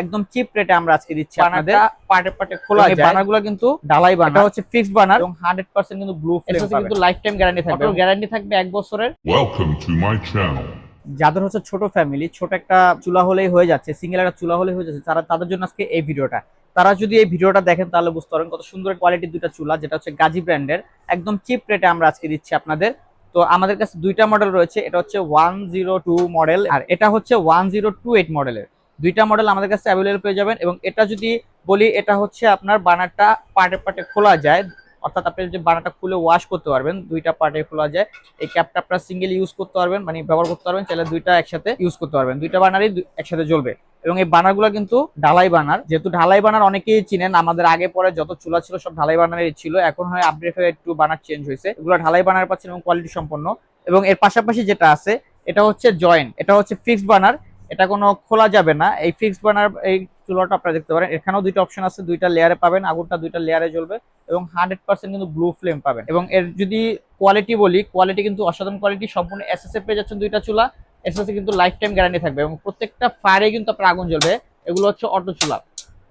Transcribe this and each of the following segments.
একদম চিপ রেটে আমরা আজকে দিচ্ছি আপনাদের। পার্টে পার্টে খোলা যায়। বানারগুলো কিন্তু ঢালাই এটা হচ্ছে ফিক্সড বানার এবং 100% কিন্তু ব্লু ফ্লেম এটাতে কিন্তু লাইফ টাইম গ্যারান্টি থাকবে। গ্যারান্টি থাকবে এক বছরের। Welcome to my channel. যাদের হচ্ছে ছোট ফ্যামিলি ছোট একটা চুলা হলেই হয়ে যাচ্ছে সিঙ্গেল একটা চুলা হলেই হয়ে যাচ্ছে তারা তাদের জন্য আজকে এই ভিডিওটা। তারা যদি এই ভিডিওটা দেখেন তাহলে বুঝতে পারবেন কত সুন্দর কোয়ালিটির দুইটা চুলা যেটা হচ্ছে গাজী ব্র্যান্ডের একদম চিপ রেটে আমরা আজকে দিচ্ছি আপনাদের। তো আমাদের কাছে দুইটা মডেল রয়েছে এটা হচ্ছে ওয়ান জিরো টু মডেল আর এটা হচ্ছে ওয়ান জিরো টু এইট মডেলের দুইটা মডেল আমাদের কাছে অ্যাভেলেবল পেয়ে যাবেন এবং এটা যদি বলি, এটা হচ্ছে আপনার বানারটা পার্টে পার্টে খোলা যায়। অর্থাৎ আপনি যে বানারটা খুলে ওয়াশ করতে পারবেন, দুইটা পার্টে খোলা যায়। এই ক্যাপটা আপনার সিঙ্গেল ইউজ করতে পারবেন মানে ব্যবহার করতে পারবেন, চাইলে দুইটা একসাথে ইউজ করতে পারবেন। দুইটা বানারই একসাথে জ্বলবে। এবং এই বানারগুলো কিন্তু ঢালাই বানার। যেহেতু ঢালাই বানার অনেকেই চিনেন, আমাদের আগে পরে যত চুলা ছিল সব ঢালাই বানারের ছিল। এখন হয় আপডেট হয়ে একটু বানার চেঞ্জ হয়েছে। এগুলো ঢালাই বানার পাচ্ছেন এবং কোয়ালিটি সম্পন্ন। এবং এর পাশাপাশি যেটা আছে, এটা হচ্ছে জয়েন্ট এটা হচ্ছে ফিক্সড বানার। এটা কোনো খোলা যাবে না। এই ফিক্সড বানার এই চুলাটা আপনারা দেখতে পারেন। এখানেও দুইটা অপশন আছে, দুইটা লেয়ারে পাবেন, আগুনটা দুইটা লেয়ারে জ্বলবে এবং হান্ড্রেড পার্সেন্ট কিন্তু ব্লু ফ্লেম পাবেন। এবং এর যদি কোয়ালিটি বলি কোয়ালিটি কিন্তু অসাধারণ কোয়ালিটি সম্পূর্ণ এসএসএ পেয়ে যাচ্ছেন দুইটা চুলা। এসএসএ কিন্তু লাইফ টাইম গ্যারান্টি থাকবে এবং প্রত্যেকটা ফায়ারে কিন্তু আপনার আগুন জ্বলবে। এগুলো হচ্ছে অটো চুলা।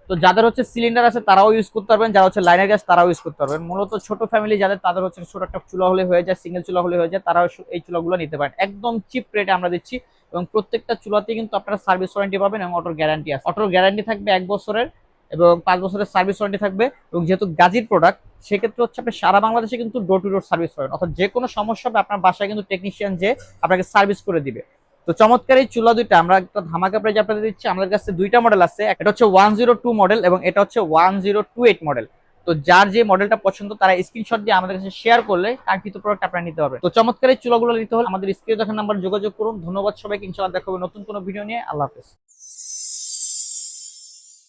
তো যাদের হচ্ছে সিলিন্ডার আছে, তারাও ইউজ করতে পারবেন। যারা হচ্ছে লাইনের গ্যাস তারাও ইউজ করতে পারবেন। মূলত ছোট ফ্যামিলি যাদের, তাদের হচ্ছে ছোট একটা চুলা হলে হয়ে যায় সিঙ্গেল চুলা হলে হয়ে যায়, তারাও এই চুলাগুলো নিতে পারেন। একদম চিপ রেটে আমরা দিচ্ছি। এবং প্রত্যেকটা চুলাতে কিন্তু আপনারা সার্ভিস ওয়ারেন্টি পাবেন এবং অটোর গ্যারান্টি আছে। অটোর গ্যারান্টি থাকবে এক বছরের এবং পাঁচ বছরের সার্ভিস ওয়ারেন্টি থাকবে এবং যেহেতু গাজীর প্রোডাক্ট সেক্ষেত্রে হচ্ছে আপনি সারা বাংলাদেশে কিন্তু ডোর টু ডোর সার্ভিস পাবেন। অর্থাৎ যে কোনো সমস্যা হবে আপনার বাসায় কিন্তু টেকনিশিয়ান যে আপনাকে সার্ভিস করে দিবে। তো চমৎকার এই চুলা দুইটা, আমরা একটা ধামাকা প্রাইজ আপনাদের দিচ্ছি। আমাদের কাছে দুইটা মডেল আছে এটা হচ্ছে ওয়ান জিরো টু মডেল এবং এটা হচ্ছে one zero two eight model তো যার যে মডেলটা পছন্দ, তারা স্ক্রিনশট দিয়ে আমাদের কাছে শেয়ার করলে কাঙ্ক্ষিত প্রোডাক্ট আপনারা নিতে পারবেন। তো চমৎকারের চুলাগুলো নিতে হলে আমাদের স্ক্রিনে দেখার নাম্বার যোগাযোগ করুন। ধন্যবাদ সবাইকে। ইনশাআল্লাহ দেখা হবে নতুন কোনো ভিডিও নিয়ে। আল্লাহ হাফেজ।